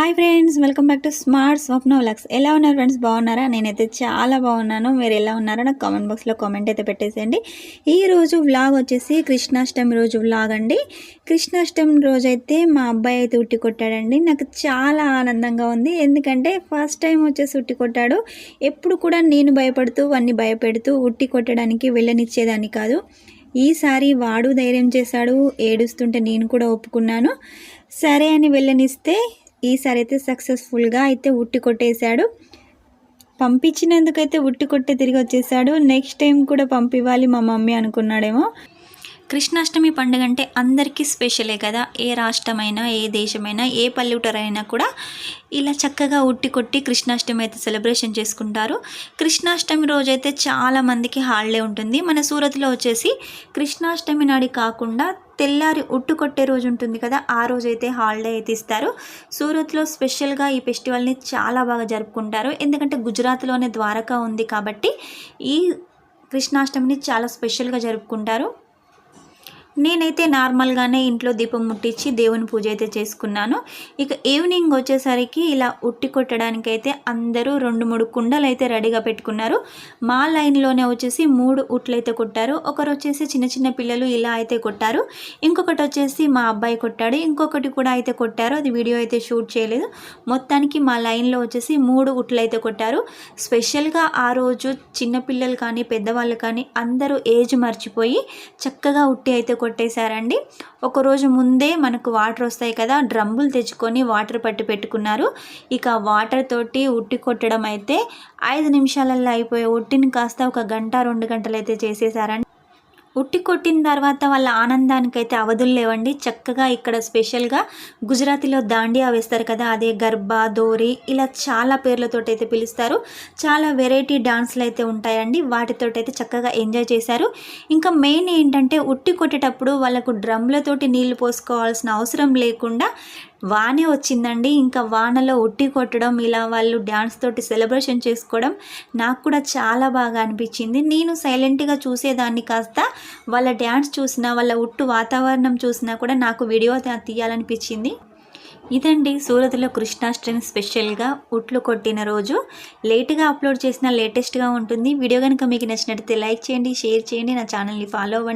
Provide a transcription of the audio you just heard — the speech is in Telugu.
Hi friends welcome back to smart Swapna vlogs. ఎలా ఉన్నారు ఫ్రెండ్స్? బాగున్నారా? నేనైతే చాలా బాగున్నాను. మీరు ఎలా ఉన్నారో నాకు కామెంట్ బాక్స్లో కామెంట్ అయితే పెట్టేసేయండి. ఈ రోజు వ్లాగ్ వచ్చేసి కృష్ణాష్టమి రోజు వ్లాగ్ అండి. కృష్ణాష్టమి రోజు అయితే మా అబ్బాయి అయితే ఉట్టి కొట్టాడండి. నాకు చాలా ఆనందంగా ఉంది. ఎందుకంటే ఫస్ట్ టైం వచ్చేసి ఉట్టి కొట్టాడు. ఎప్పుడు కూడా నేను భయపడుతూ అన్ని భయపెడుతూ ఉట్టి కొట్టడానికి వెళ్ళనిచ్చేదాన్ని కాదు. ఈసారి వాడు ధైర్యం చేశాడు. ఏడుస్తుంటే నేను కూడా ఒప్పుకున్నాను. సరే అని వెళ్ళనిస్తే ఈసారి అయితే సక్సెస్ఫుల్గా అయితే ఉట్టి కొట్టేశాడు. పంపించినందుకైతే ఉట్టి కొట్టే తిరిగి వచ్చేసాడు. నెక్స్ట్ టైం కూడా పంపివ్వాలి మా మమ్మీ అనుకున్నాడేమో. కృష్ణాష్టమి పండుగ అంటే అందరికీ స్పెషలే కదా. ఏ రాష్ట్రమైనా ఏ దేశమైనా ఏ పల్లెటూరైనా కూడా ఇలా చక్కగా ఉట్టి కొట్టి కృష్ణాష్టమి అయితే సెలబ్రేషన్ చేసుకుంటారు. కృష్ణాష్టమి రోజైతే చాలా మందికి హాలిడే ఉంటుంది. మన సూరత్లో వచ్చేసి కృష్ణాష్టమి నాడి కాకుండా తెల్లారి ఉట్టు కొట్టే రోజు ఉంటుంది కదా ఆ రోజు అయితే హాలిడే అయితే ఇస్తారు. సూరత్లో స్పెషల్గా ఈ ఫెస్టివల్ని చాలా బాగా జరుపుకుంటారు. ఎందుకంటే గుజరాత్లోనే ద్వారకా ఉంది కాబట్టి ఈ కృష్ణాష్టమిని చాలా స్పెషల్గా జరుపుకుంటారు. నేనైతే నార్మల్గానే ఇంట్లో దీపం ముట్టించి దేవుని పూజ అయితే చేసుకున్నాను. ఇక ఈవినింగ్ వచ్చేసరికి ఇలా ఉట్టి కొట్టడానికి అయితే అందరూ రెండు మూడు కుండలు అయితే రెడీగా పెట్టుకున్నారు. మా లైన్లోనే వచ్చేసి మూడు ఉట్లు అయితే కొట్టారు. ఒకరు వచ్చేసి చిన్న చిన్న పిల్లలు ఇలా అయితే కొట్టారు. ఇంకొకటి వచ్చేసి మా అబ్బాయి కొట్టాడు. ఇంకొకటి కూడా అయితే కొట్టారు. అది వీడియో అయితే షూట్ చేయలేదు. మొత్తానికి మా లైన్లో వచ్చేసి మూడు ఉట్లు అయితే కొట్టారు. స్పెషల్గా ఆ రోజు చిన్నపిల్లలు కానీ పెద్దవాళ్ళు కానీ అందరూ ఏజ్ మర్చిపోయి చక్కగా ఉట్టి అయితే కొట్టేశారండి. ఒకరోజు ముందే మనకు వాటర్ వస్తాయి కదా డ్రమ్ములు తెచ్చుకొని వాటర్ పట్టి పెట్టుకున్నారు. ఇక వాటర్ తోటి ఉట్టి కొట్టడం అయితే ఐదు నిమిషాలలో అయిపోయే ఉట్టిని కాస్త ఒక గంట రెండు గంటలు అయితే చేసేసారండి ఉట్టి కొట్టిన తర్వాత వాళ్ళ ఆనందానికైతే అవధులు లేవండి. చక్కగా ఇక్కడ స్పెషల్గా గుజరాతీలో దాండియా వేస్తారు కదా అదే గర్భా దోరి ఇలా చాలా పేర్లతోటి అయితే పిలుస్తారు. చాలా వెరైటీ డాన్స్లు అయితే ఉంటాయండి. వాటితో అయితే చక్కగా ఎంజాయ్ చేశారు. ఇంకా మెయిన్ ఏంటంటే ఉట్టి కొట్టేటప్పుడు వాళ్ళకు డ్రమ్లతోటి నీళ్ళు పోసుకోవాల్సిన అవసరం లేకుండా వానే వచ్చిందండి. ఇంకా వానలో ఉట్టి కొట్టడం ఇలా వాళ్ళు డ్యాన్స్ తోటి సెలబ్రేషన్ చేసుకోవడం నాకు కూడా చాలా బాగా అనిపించింది. నేను సైలెంట్గా చూసేదాన్ని కాస్త. వాళ్ళ డ్యాన్స్ చూసినా వాళ్ళ ఉట్టు వాతావరణం చూసినా కూడా నాకు వీడియో తీయాలనిపించింది. ఇదండి సూరత్లో కృష్ణాష్టమి స్పెషల్గా ఉట్లు కొట్టిన రోజు. లేట్గా అప్లోడ్ చేసిన లేటెస్ట్గా ఉంటుంది. వీడియో కనుక మీకు నచ్చినట్లయితే లైక్ చేయండి షేర్ చేయండి నా ఛానల్ని ఫాలో అవ్వండి.